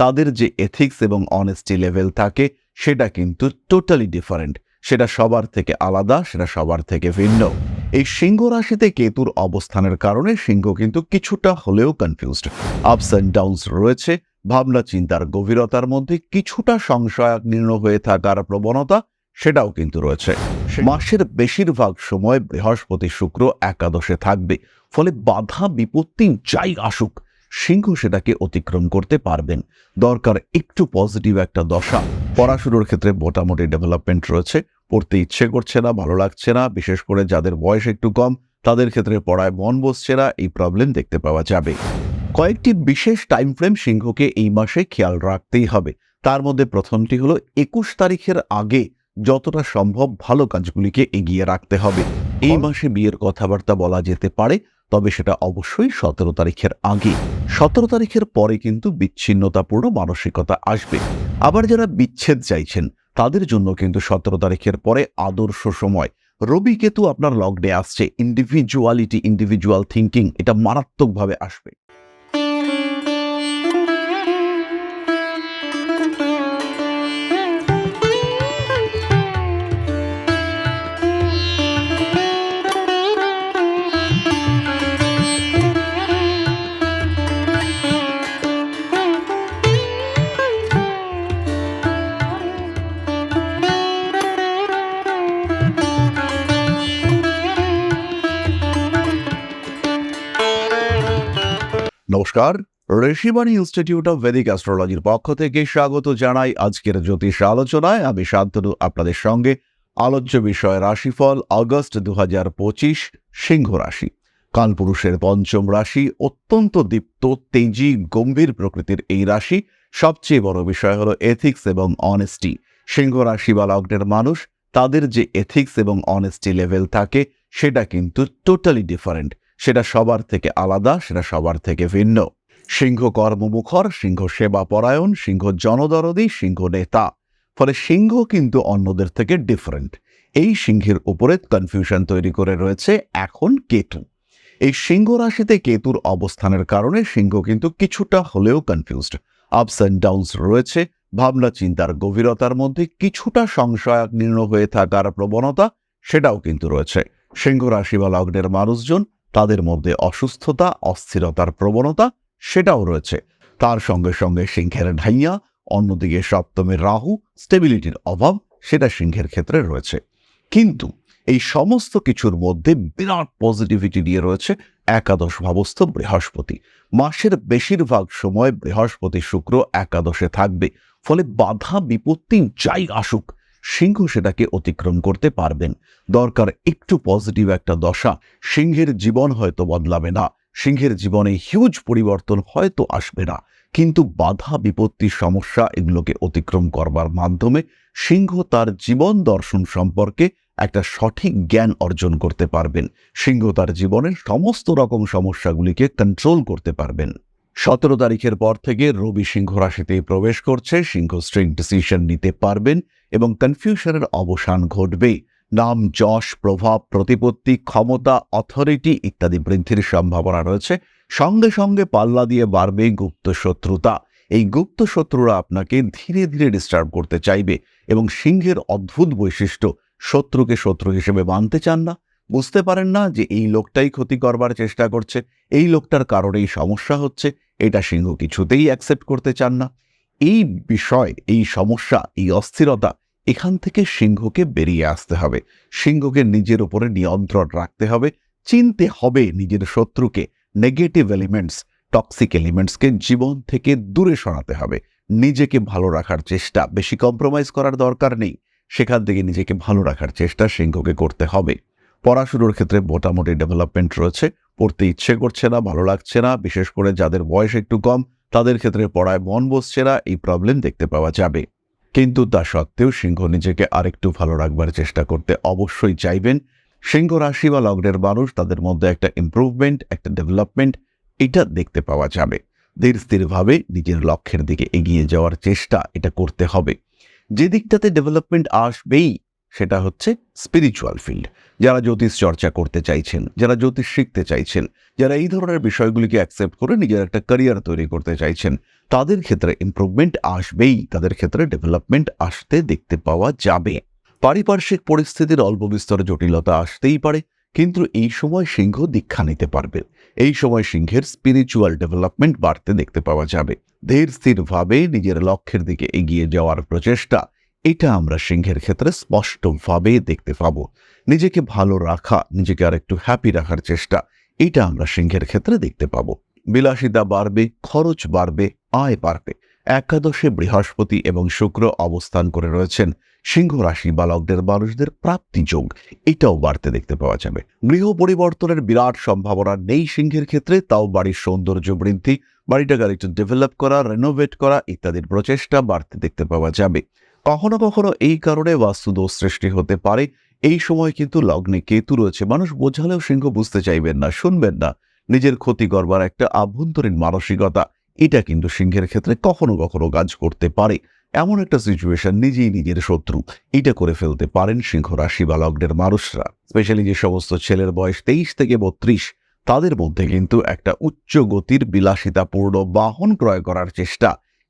তাদের যে এথিক্স এবং অনেস্টি লেভেল থাকে সেটা কিন্তু টোটালি ডিফারেন্ট সেটা সবার থেকে আলাদা সেটা সবার থেকে ভিন্ন। এই সিংহ রাশিতে কেতুর অবস্থানের কারণে সিংহ কিন্তু কিছুটা হলেও কনফিউজড আপস অ্যান্ড ডাউনস রয়েছে ভাবনা চিন্তার গভীরতার মধ্যে কিছুটা সংশয়াগ্নীর্ণ হয়ে থাকার প্রবণতা সেটাও কিন্তু রয়েছে। মাসের বেশিরভাগ সময় বৃহস্পতি শুক্র একাদশে থাকবে ফলে বাধা বিপত্তি যাই আসুক সিংহ সেটাকে অতিক্রম করতে পারবেন। দরকার একটু পজিটিভ একটা দশা। পড়াশুনোর ক্ষেত্রে মোটামুটি ডেভেলপমেন্ট রয়েছে। পড়তে ইচ্ছে করছে না ভালো লাগছে না। বিশেষ করে যাদের বয়স একটু কম তাদের ক্ষেত্রে পড়ায় মন বসছে না। এই প্রবলেম দেখতে পাওয়া যাবে। কয়েকটি বিশেষ টাইম ফ্রেম সিংহকে এই মাসে খেয়াল রাখতেই হবে। তার মধ্যে প্রথমটি হলো একুশ তারিখের আগে যতটা সম্ভব ভালো কাজগুলিকে এগিয়ে রাখতে হবে। এই মাসে বিয়ের কথাবার্তা বলা যেতে পারে। তবে সেটা অবশ্যই সতেরো তারিখের আগে। সতেরো তারিখের পরে কিন্তু বিচ্ছিন্নতাপূর্ণ মানসিকতা আসবে। আবার যারা বিচ্ছেদ চাইছেন, তাদের জন্য কিন্তু সতেরো তারিখের পরে আদর্শ সময়। রবি কেতু আপনার লগ্নে আসছে। ইন্ডিভিজুয়ালিটি ইন্ডিভিজুয়াল থিঙ্কিং এটা মারাত্মকভাবে আসবে। নমস্কার, ঋষিবাণী ইনস্টিটিউট অফ ভেদিক অ্যাস্ট্রোলজির পক্ষ থেকে স্বাগত জানাই আজকের জ্যোতিষ আলোচনায়। আমি শান্তনু, আপনাদের সঙ্গে আলোচ্য বিষয় রাশিফল, আগস্ট দু পঁচিশ, সিংহ রাশি। কালপুরুষের পঞ্চম রাশি, অত্যন্ত দীপ্ত, তেজি, গম্ভীর প্রকৃতির এই রাশি। সবচেয়ে বড় বিষয় হলো এথিক্স এবং অনেস্টি সিংহ রাশি বা লগ্নের মানুষ, তাদের যে এথিক্স এবং অনেস্টি লেভেল থাকে, সেটা কিন্তু টোটালি ডিফারেন্ট সেটা সবার থেকে আলাদা, সেটা সবার থেকে ভিন্ন। সিংহ কর্মমুখর, সিংহ সেবা পরায়ণ সিংহ জনদরদি, সিংহ নেতা। ফলে সিংহ কিন্তু অন্যদের থেকে ডিফারেন্ট এই সিংহের উপরে কনফিউশন তৈরি করে রয়েছে এখন কেতু। এই সিংহ রাশিতে কেতুর অবস্থানের কারণে সিংহ কিন্তু কিছুটা হলেও কনফিউজড আপস অ্যান্ড ডাউনস রয়েছে, ভাবনা চিন্তার গভীরতার মধ্যে কিছুটা সংশয়াগ্নীর্ণ হয়ে থাকার প্রবণতা সেটাও কিন্তু রয়েছে। সিংহ রাশি বা লগ্নের মানুষজন তাদের মধ্যে অসুস্থতা, অস্থিরতার প্রবণতা সেটাও রয়েছে। তার সঙ্গে সঙ্গে সিংহের ঢাইয়া, অন্যদিকে সপ্তমের রাহু স্টেবিলিটির অভাব সেটা সিংহের ক্ষেত্রে রয়েছে। কিন্তু এই সমস্ত কিছুর মধ্যে বিরাট পজিটিভিটি নিয়ে রয়েছে একাদশ ভাবস্থ বৃহস্পতি। মাসের বেশিরভাগ সময় বৃহস্পতি শুক্র একাদশে থাকবে, ফলে বাধা বিপত্তি যাই আসুক সিংহ সেটাকে অতিক্রম করতে পারবেন। দরকার একটু পজিটিভ একটা দশা। সিংহের জীবন হয়তো বদলাবে না। সিংহের জীবনে হিউজ পরিবর্তন হয়তো আসবে না। কিন্তু বাধা বিপত্তির সমস্যা এগুলোকে অতিক্রম করবার মাধ্যমে সিংহ তার জীবন দর্শন সম্পর্কে একটা সঠিক জ্ঞান অর্জন করতে পারবেন। সিংহ তার জীবনের সমস্ত রকম সমস্যাগুলিকে কন্ট্রোল করতে পারবেন। সতেরো তারিখের পর থেকে রবি সিংহ রাশিতে প্রবেশ করছে। সিংহ স্ট্রিং ডিসিশন নিতে পারবেন এবং কনফিউশনের অবসান ঘটবে। নাম, যশ, প্রভাব, প্রতিপত্তি, ক্ষমতা অথরিটি ইত্যাদি বৃদ্ধির সম্ভাবনা রয়েছে। সঙ্গে সঙ্গে পাল্লা দিয়ে বাড়বে গুপ্ত শত্রুতা। এই গুপ্ত শত্রুরা আপনাকে ধীরে ধীরে ডিস্টার্ব করতে চাইবে এবং সিংহের অদ্ভুত বৈশিষ্ট্য শত্রুকে শত্রু হিসেবে মানতে চান না। বুঝতে পারেন না যে এই লোকটাই ক্ষতি করবার চেষ্টা করছে। এই লোকটার কারণেই সমস্যা হচ্ছে। এটা সিংহ কিছুতেই অ্যাকসেপ্ট করতে চান না। এই বিষয়, এই সমস্যা, এই অস্থিরতা এখান থেকে সিংহকে বেরিয়ে আসতে হবে। সিংহকে নিজের উপরে নিয়ন্ত্রণ রাখতে হবে। চিনতে হবে নিজের শত্রুকে। নেগেটিভ এলিমেন্টস টক্সিক এলিমেন্টসকে জীবন থেকে দূরে সরাতে হবে। নিজেকে ভালো রাখার চেষ্টা, বেশি কম্প্রোমাইজ করার দরকার নেই। সেখান থেকে নিজেকে ভালো রাখার চেষ্টা সিংহকে করতে হবে। পড়াশুনোর ক্ষেত্রে মোটামুটি ডেভেলপমেন্ট রয়েছে। পড়তে ইচ্ছে করছে না, ভালো লাগছে না, বিশেষ করে যাদের বয়স একটু কম, তাদের ক্ষেত্রে পড়ায় মন বসছে না, এই প্রবলেম দেখতে পাওয়া যাবে। কিন্তু তা সত্ত্বেও সিংহ নিজেকে আরেকটু ভালো রাখবার চেষ্টা করতে অবশ্যই চাইবেন। সিংহ রাশি বা লগ্নের মানুষ, তাদের মধ্যে একটা ইমপ্রুভমেন্ট একটা ডেভেলপমেন্ট এটা দেখতে পাওয়া যাবে। ধীর স্থিরভাবে নিজের লক্ষ্যের দিকে এগিয়ে যাওয়ার চেষ্টা এটা করতে হবে। যে দিকটাতে ডেভেলপমেন্ট আসবেই সেটা হচ্ছে স্পিরিচুয়াল ফিল্ড যারা জ্যোতিষ চর্চা করতে চাইছেন, যারা জ্যোতিষ শিখতে চাইছেন, যারা এই ধরনের বিষয়গুলিকে অ্যাকসেপ্ট করে নিজের একটা ক্যারিয়ার তৈরি করতে চাইছেন, তাদের ক্ষেত্রে ইমপ্রুভমেন্ট আসবেই। তাদের ক্ষেত্রে ডেভেলপমেন্ট আসতে দেখতে পাওয়া যাবে। পারিপার্শ্বিক পরিস্থিতির অল্প বিস্তর জটিলতা আসতেই পারে, কিন্তু এই সময় সিংহ দীক্ষা নিতে পারবে। এই সময় সিংহের স্পিরিচুয়াল ডেভেলপমেন্ট বাড়তে দেখতে পাওয়া যাবে। ধীর স্থিরভাবে নিজের লক্ষ্যের দিকে এগিয়ে যাওয়ার প্রচেষ্টা এটা আমরা সিংহের ক্ষেত্রে স্পষ্টভাবে দেখতে পাব। নিজেকে ভালো রাখা, নিজেকে আর একটু হ্যাপি রাখার চেষ্টা, এটা আমরা সিংহের ক্ষেত্রে দেখতে পাব। বিলাসিতা বাড়বে, খরচ বাড়বে, আয় বাড়বে। একাদশে বৃহস্পতি এবং শুক্র অবস্থান করে রয়েছেন সিংহ রাশি বালকদের, মানুষদের প্রাপ্তি যোগ। এটাও বাড়তে দেখতে পাওয়া যাবে। গৃহ পরিবর্তনের বিরাট সম্ভাবনা নেই সিংহের ক্ষেত্রে, তাও বাড়ির সৌন্দর্য বৃদ্ধি, বাড়িটাকে আরেকটু ডেভেলপ করা রেনোভেট করা ইত্যাদির প্রচেষ্টা বাড়তে দেখতে পাওয়া যাবে। কখনো কখনো এই কারণে বাস্তুদোষ সৃষ্টি হতে পারে। এই সময় কিন্তু লগ্নে কেতু রয়েছে। মানুষ বোঝালেও সিংহ বুঝতে চাইবেন না, শুনবেন না। নিজের ক্ষতি করবার একটা আভ্যন্তরীণ মানসিকতা, এটা কিন্তু সিংহের ক্ষেত্রে কখনো কখনো কাজ করতে পারে। এমন একটা সিচুয়েশন নিজেই নিজের শত্রু, এটা করে ফেলতে পারেন সিংহ রাশি বা লগ্নের মানুষরা। স্পেশালি যে সমস্ত ছেলের বয়স তেইশ থেকে বত্রিশ, তাদের মধ্যে কিন্তু একটা উচ্চ গতির বিলাসিতাপূর্ণ বাহন ক্রয় করার চেষ্টা,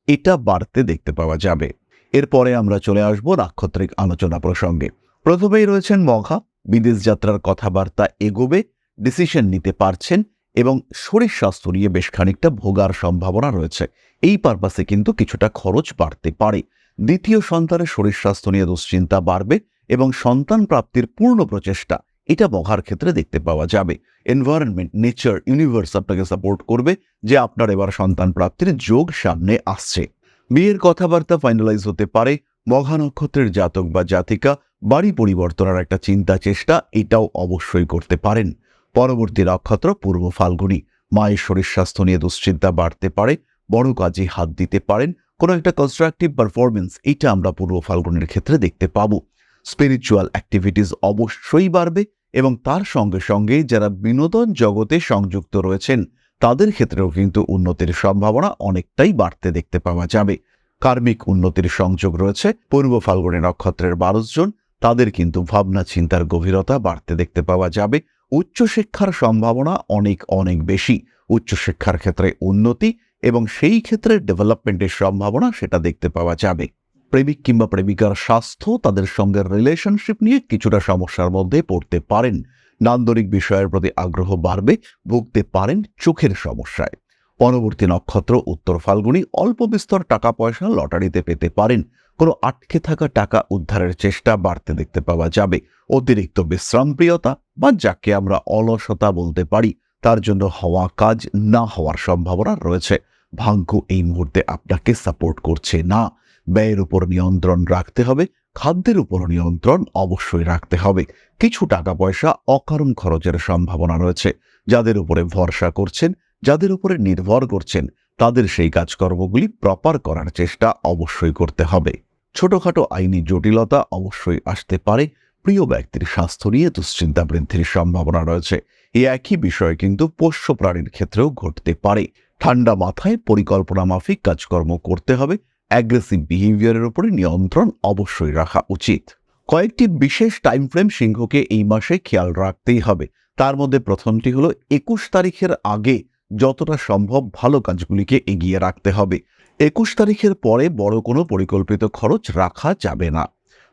এটা বাড়তে দেখতে পাওয়া যাবে। এরপরে আমরা চলে আসব নাক্ষত্রিক আলোচনা প্রসঙ্গে। প্রথমেই রয়েছেন মঘা, বিদেশ যাত্রার কথাবার্তা এগোবে ডিসিশন নিতে পারছেন এবং শরীর স্বাস্থ্য নিয়ে বেশ খানিকটা ভোগার সম্ভাবনা রয়েছে। এই পারপাসে কিন্তু কিছুটা খরচ বাড়তে পারে। দ্বিতীয় সন্তানের শরীর স্বাস্থ্য নিয়ে দুশ্চিন্তা বাড়বে এবং সন্তান প্রাপ্তির পূর্ণ প্রচেষ্টা, এটা মঘার ক্ষেত্রে দেখতে পাওয়া যাবে। এনভায়রনমেন্ট নেচার ইউনিভার্স আপনাকে সাপোর্ট করবে যে আপনার এবার সন্তান প্রাপ্তির যোগ সামনে আসছে। বিয়ের কথাবার্তা ফাইনালাইজ হতে পারে মঘা নক্ষত্রের জাতক বা জাতিকা, বাড়ি পরিবর্তনের একটা চিন্তা চেষ্টা, এটাও অবশ্যই করতে পারেন। পরবর্তী নক্ষত্র পূর্ব ফাল্গুনি, মায়ের শরীর স্বাস্থ্য নিয়ে দুশ্চিন্তা বাড়তে পারে, বড় কাজে হাত দিতে পারেন, কোনো একটা কনস্ট্রাকটিভ পারফরমেন্স এটা আমরা পূর্ব ফাল্গুনের ক্ষেত্রে দেখতে পাবো। স্পিরিচুয়াল অ্যাক্টিভিটিস অবশ্যই বাড়বে এবং তার সঙ্গে সঙ্গে যারা বিনোদন জগতে সংযুক্ত রয়েছেন তাদের ক্ষেত্রেও কিন্তু উন্নতির সম্ভাবনা অনেকটাই বাড়তে দেখতে পাওয়া যাবে। কার্মিক উন্নতির সংযোগ রয়েছে। পূর্ব ফাল্গুনী নক্ষত্রের বারো জন, তাদের কিন্তু ভাবনা চিন্তার গভীরতা বাড়তে দেখতে পাওয়া যাবে। উচ্চশিক্ষার সম্ভাবনা অনেক অনেক বেশি। উচ্চশিক্ষার ক্ষেত্রে উন্নতি এবং সেই ক্ষেত্রে ডেভেলপমেন্টের সম্ভাবনা সেটা দেখতে পাওয়া যাবে। প্রেমিক কিংবা প্রেমিকার স্বাস্থ্য, তাদের সঙ্গে রিলেশনশিপ নিয়ে কিছুটা সমস্যার মধ্যে পড়তে পারেন। নান্দনিক বিষয়ের প্রতি আগ্রহ বাড়বে, ভুগতে পারেন চোখের সমস্যায়। পরবর্তী নক্ষত্র, উত্তর ফাল্গুনি, অল্প বিস্তর টাকা পয়সা লটারিতে পেতে পারেন। কোনো আটকে থাকা টাকা উদ্ধারের চেষ্টা বাড়তে দেখতে পাওয়া যাবে। অতিরিক্ত বিশ্রামপ্রিয়তা বা যাকে আমরা অলসতা বলতে পারি, তার জন্য হওয়া কাজ না হওয়ার সম্ভাবনা রয়েছে। ভাগ্য এই মুহূর্তে আপনাকে সাপোর্ট করছে না। ব্যয়ের উপর নিয়ন্ত্রণ রাখতে হবে খাদ্যের উপর নিয়ন্ত্রণ অবশ্যই রাখতে হবে। কিছু টাকা পয়সা অকারণ খরচের সম্ভাবনা রয়েছে। যাদের উপরে ভরসা করছেন, যাদের উপরে নির্ভর করছেন, তাদের সেই কাজকর্মগুলি প্রপার করার চেষ্টা অবশ্যই করতে হবে। ছোটখাটো আইনি জটিলতা অবশ্যই আসতে পারে। প্রিয় ব্যক্তির স্বাস্থ্য নিয়ে দুশ্চিন্তা বৃদ্ধির সম্ভাবনা রয়েছে। এই একই বিষয় কিন্তু পোষ্য প্রাণীর ক্ষেত্রেও ঘটতে পারে। ঠান্ডা মাথায় পরিকল্পনা মাফিক কাজকর্ম করতে হবে। অ্যাগ্রেসিভ বিহেভিয়ারের উপরে নিয়ন্ত্রণ অবশ্যই রাখা উচিত। কয়েকটি বিশেষ টাইম ফ্রেম সিংহকে এই মাসে খেয়াল রাখতেই হবে। তার মধ্যে প্রথমটি হলো একুশ তারিখের আগে যতটা সম্ভব ভালো কাজগুলিকে এগিয়ে রাখতে হবে। একুশ তারিখের পরে বড় কোনো পরিকল্পিত খরচ রাখা যাবে না।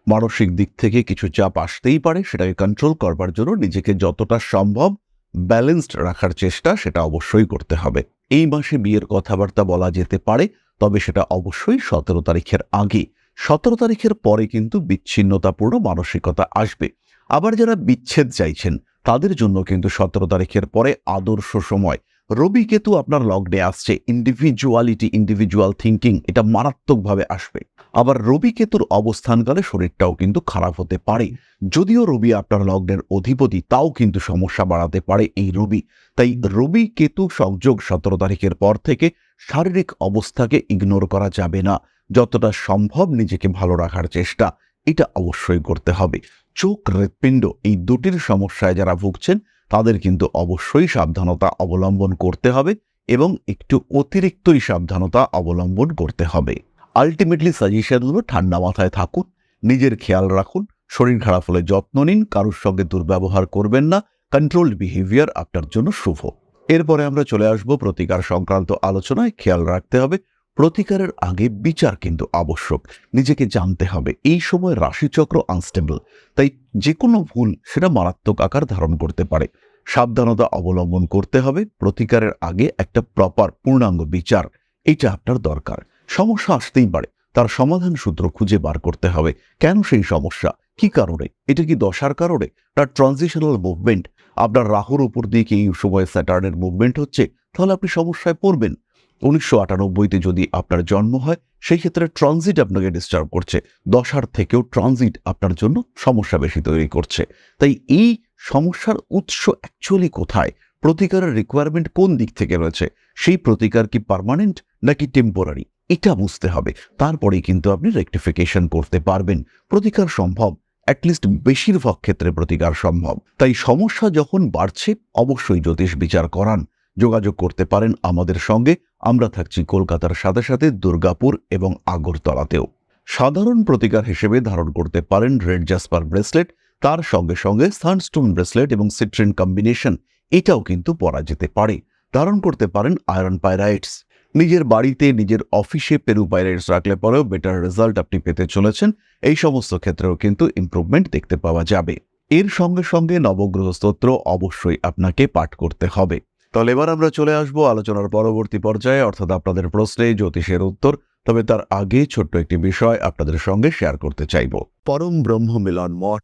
মানসিক দিক থেকে কিছু চাপ আসতেই পারে, সেটাকে কন্ট্রোল করবার জন্য নিজেকে যতটা সম্ভব ব্যালেন্সড রাখার চেষ্টা সেটা অবশ্যই করতে হবে। এই মাসে বিয়ের কথাবার্তা বলা যেতে পারে তবে সেটা অবশ্যই সতেরো তারিখের আগে। সতেরো তারিখের পরে কিন্তু বিচ্ছিন্নতাপূর্ণ মানসিকতা আসবে। আবার যারা বিচ্ছেদ চাইছেন, তাদের জন্য কিন্তু সতেরো তারিখের পরে আদর্শ সময়। রবি কেতু আপনার লগ্নে আসছে। ইন্ডিভিজুয়ালিটি ইন্ডিভিজুয়াল থিঙ্কিং এটা মারাত্মকভাবে আসবে। আবার রবি কেতুর অবস্থানকালে শরীরটাও কিন্তু খারাপ হতে পারে। যদিও রবি আপনার লগ্নের অধিপতি, তাও কিন্তু সমস্যা বাড়াতে পারে এই রবি। তাই রবি কেতু সংযোগ সতেরো তারিখের পর থেকে শারীরিক অবস্থাকে ইগনোর করা যাবে না। যতটা সম্ভব নিজেকে ভালো রাখার চেষ্টা, এটা অবশ্যই করতে হবে। চোখ, হৃৎপিণ্ড এই দুটির সমস্যায় যারা ভুগছেন, তাদের কিন্তু অবশ্যই সাবধানতা অবলম্বন করতে হবে এবং একটু অতিরিক্তই সাবধানতা অবলম্বন করতে হবে। আলটিমেটলি সাজেশন হলো ঠান্ডা মাথায় থাকুন, নিজের খেয়াল রাখুন, শরীর খারাপ হলে যত্ন নিন, কারোর সঙ্গে দুর্ব্যবহার করবেন না কন্ট্রোলড বিহেভিয়ার আপনার জন্য শুভ। এরপরে আমরা চলে আসব প্রতিকার সংক্রান্ত আলোচনায়। খেয়াল রাখতে হবে, প্রতিকারের আগে বিচার কিন্তু আবশ্যক। নিজেকে জানতে হবে, এই সময় রাশিচক্র আনস্টেবল তাই যে কোনো ভুল সেটা মারাত্মক আকার ধারণ করতে পারে। সাবধানতা অবলম্বন করতে হবে, প্রতিকারের আগে একটা প্রপার পূর্ণাঙ্গ বিচার, এটা আপনার দরকার। সমস্যা আসতেই পারে, তার সমাধান সূত্র খুঁজে বার করতে হবে। কেন সেই সমস্যা? কি কারণে? এটা কি দশার কারণে? তার ট্রানজিশনাল মুভমেন্ট আপনার রাহুর উপর দিয়ে কি এই সময় স্যাটার্নের মুভমেন্ট হচ্ছে? তাহলে আপনি সমস্যায় পড়বেন। উনিশশো আটানব্বইতে যদি আপনার জন্ম হয়, সেই ক্ষেত্রে ট্রানজিট আপনাকে ডিস্টার্ব করছে। দশার থেকেও ট্রানজিট আপনার জন্য সমস্যা বেশি তৈরি করছে। তাই এই সমস্যার উৎস অ্যাকচুয়ালি কোথায়? প্রতিকারের রিকোয়ারমেন্ট কোন দিক থেকে রয়েছে? সেই প্রতিকার কি পার্মানেন্ট নাকি টেম্পোরারি এটা বুঝতে হবে। তারপরেই কিন্তু আপনি রেকটিফিকেশন করতে পারবেন। প্রতিকার সম্ভব অ্যাটলিস্ট বেশিরভাগ ক্ষেত্রে প্রতিকার সম্ভব। তাই সমস্যা যখন বাড়ছে, অবশ্যই জ্যোতিষ বিচার করান, যোগাযোগ করতে পারেন আমাদের সঙ্গে। আমরা থাকছি কলকাতার সাথে সাথে দুর্গাপুর এবং আগরতলাতেও। সাধারণ প্রতিকার হিসেবে ধারণ করতে পারেন রেড জাসপার ব্রেসলেট। তার সঙ্গে সঙ্গে সানস্টোন ব্রেসলেট এবং সিট্রিন কম্বিনেশন, এটাও কিন্তু পরা যেতে পারে। ধারণ করতে পারেন আয়রন পাইরাইটস নিজের বাড়িতে, নিজের অফিসে পেরু পাইরাইটস রাখলে পরেও বেটার রেজাল্ট আপনি পেতে চলেছেন। এই সমস্ত ক্ষেত্রেও কিন্তু ইমপ্রুভমেন্ট দেখতে পাওয়া যাবে। এর সঙ্গে সঙ্গে নবগ্রহ স্তোত্র অবশ্যই আপনাকে পাঠ করতে হবে। তাহলে এবার আমরা চলে আসব আলোচনার পরবর্তী পর্যায়ে, অর্থাৎ আপনাদের প্রশ্নে জ্যোতিষের উত্তর, তবে তার আগে ছোট্ট একটি বিষয় আপনাদের সঙ্গে শেয়ার করতে চাইব। পরম ব্রহ্ম মিলন মঠ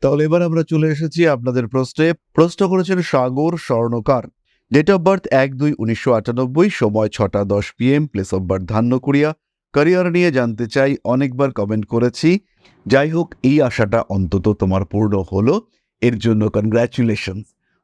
তাহলে এবার আমরা চলে এসেছি আপনাদের প্রশ্নে। প্রশ্ন করেছেন Sagar Swarnakar. Date of birth এক দুই উনিশশো আটানব্বই, সময় ছটা দশ PM place of birth Dhanyakuria career নিয়ে জানতে চাই, অনেকবার কমেন্ট করেছি। যাই হোক, এই আশাটা অন্তত তোমার পূর্ণ হলো। এর জন্য কনগ্র্যাচুলেশন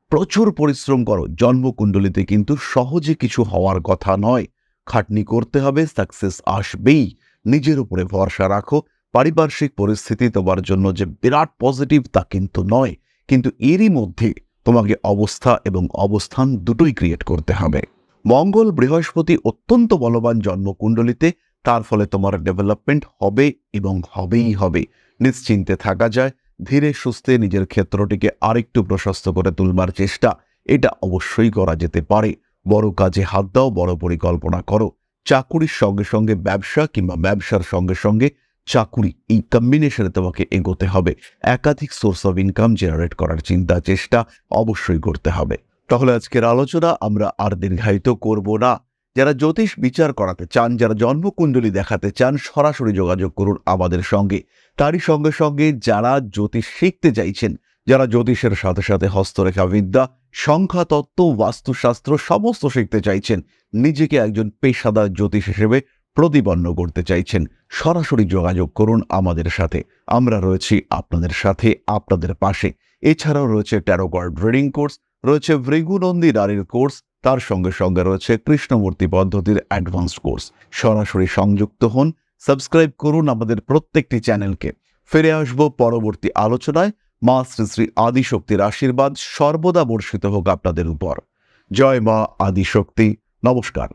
প্রচুর পরিশ্রম করো। জন্মকুণ্ডলিতে কিন্তু সহজে কিছু হওয়ার কথা নয়। খাটনি করতে হবে সাকসেস আসবেই। নিজের উপরে ভরসা রাখো। পারিপার্শ্বিক পরিস্থিতি তোমার জন্য যে বিরাট পজিটিভ তা কিন্তু নয়, কিন্তু এরই মধ্যে তোমাকে অবস্থা এবং অবস্থান দুটোই ক্রিয়েট করতে হবে। মঙ্গল বৃহস্পতি অত্যন্ত বলবান জন্মকুণ্ডলিতে, তার ফলে তোমার ডেভেলপমেন্ট হবে এবং হবেই হবে। নিশ্চিন্তে থাকা যায়, ধীরে সুস্থে নিজের ক্ষেত্রটিকে আরেকটু প্রশস্ত করে তুলবার চেষ্টা, এটা অবশ্যই করা যেতে পারে। বড় কাজে হাত দাও, বড় পরিকল্পনা করো। চাকুরির সঙ্গে সঙ্গে ব্যবসা কিংবা ব্যবসার সঙ্গে সঙ্গে চাকুরি, এই কম্বিনেশনে তোমাকে এগোতে হবে। একাধিক সোর্স অফ ইনকাম জেনারেট করার চিন্তা, চেষ্টা অবশ্যই করতে হবে। তাহলে আজকের আলোচনা আমরা আর দীর্ঘায়িত করব না। যারা জ্যোতিষ বিচার করাতে চান, যারা জন্মকুণ্ডলী দেখাতে চান, সরাসরি যোগাযোগ করুন আমাদের সঙ্গে। তারই সঙ্গে সঙ্গে যারা জ্যোতিষ শিখতে চাইছেন, যারা জ্যোতিষের সাথে সাথে হস্তরেখা বিদ্যা সংখ্যাতত্ত্ব বাস্তুশাস্ত্র, সমস্ত শিখতে চাইছেন, নিজেকে একজন পেশাদার জ্যোতিষ হিসেবে প্রতিপন্ন করতে চাইছেন, সরাসরি যোগাযোগ করুন আমাদের সাথে। আমরা রয়েছি আপনাদের সাথে, আপনাদের পাশে। এছাড়াও রয়েছে ট্যারোকার্ড রিডিং কোর্স রয়েছে ভৃগুনন্দী নারীর কোর্স তার সঙ্গে সঙ্গে রয়েছে কৃষ্ণমূর্তি পদ্ধতির অ্যাডভান্সড কোর্স সরাসরি সংযুক্ত হন, সাবস্ক্রাইব করুন আমাদের প্রত্যেকটি চ্যানেলকে। ফিরে আসব পরবর্তী আলোচনায়। মা শ্রী শ্রী আদিশক্তির আশীর্বাদ সর্বদা বর্ষিত হোক আপনাদের উপর। জয় মা আদিশক্তি। নমস্কার।